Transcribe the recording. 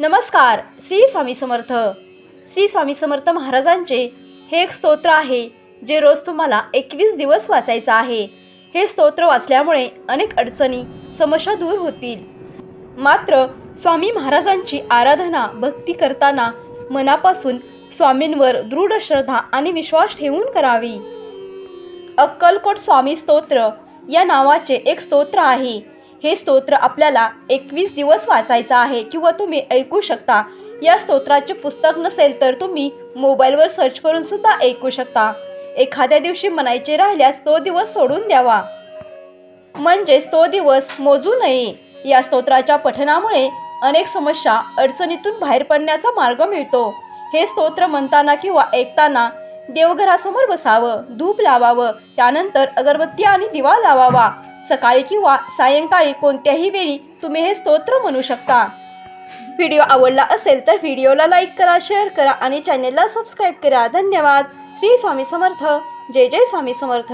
नमस्कार श्री स्वामी समर्थ. श्री स्वामी समर्थ महाराजांचे हे एक स्तोत्र आहे जे रोज तुम्हाला एकवीस दिवस वाचायचं आहे. हे स्तोत्र वाचल्यामुळे अनेक अडचणी समस्या दूर होतील. मात्र स्वामी महाराजांची आराधना भक्ती करताना मनापासून स्वामींवर दृढ श्रद्धा आणि विश्वास ठेवून करावी. अक्कलकोट स्वामी स्तोत्र या नावाचे एक स्तोत्र आहे. हे स्तोत्र आपल्याला एकवीस दिवस वाचायचं आहे किंवा तुम्ही ऐकू शकता. या स्तोत्राचे पुस्तक नसेल तर तुम्ही मोबाईलवर सर्च करून सुद्धा ऐकू शकता. एखाद्या दिवशी म्हणायचे राहिल्यास तो दिवस सोडून द्यावा. म्हणजेच तो दिवस मोजू नये. या स्तोत्राच्या पठणामुळे अनेक समस्या अडचणीतून बाहेर पडण्याचा मार्ग मिळतो. हे स्तोत्र म्हणताना किंवा ऐकताना देवघरासमोर बसावं धूप लावावं त्यानंतर अगरबत्ती आणि दिवा लावावा. सकाळी किंवा सायंकाळी कोणत्याही वेळी तुम्ही हे स्तोत्र म्हणू शकता. व्हिडिओ आवडला असेल तर व्हिडिओला लाईक करा शेअर करा आणि चॅनेलला सबस्क्राईब करा. धन्यवाद. श्री स्वामी समर्थ. जय जय स्वामी समर्थ.